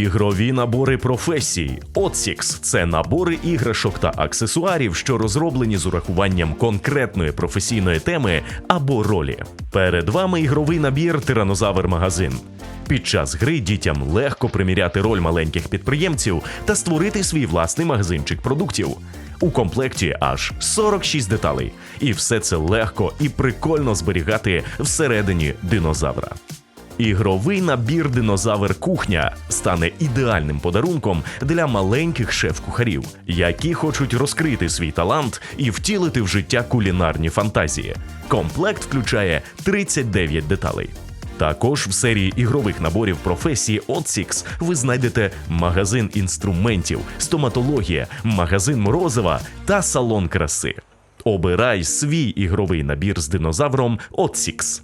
Ігрові набори професій. Отсікс це набори іграшок та аксесуарів, що розроблені з урахуванням конкретної професійної теми або ролі. Перед вами ігровий набір Тиранозавр Магазин. Під час гри дітям легко приміряти роль маленьких підприємців та створити свій власний магазинчик продуктів. У комплекті аж 46 деталей, і все це легко і прикольно зберігати всередині динозавра. Ігровий набір Динозавр Кухня стане ідеальним подарунком для маленьких шеф-кухарів, які хочуть розкрити свій талант і втілити в життя кулінарні фантазії. Комплект включає 39 деталей. Також в серії ігрових наборів професії Otsix ви знайдете магазин інструментів, стоматологія, магазин морозива та салон краси. Обирай свій ігровий набір з динозавром Otsix.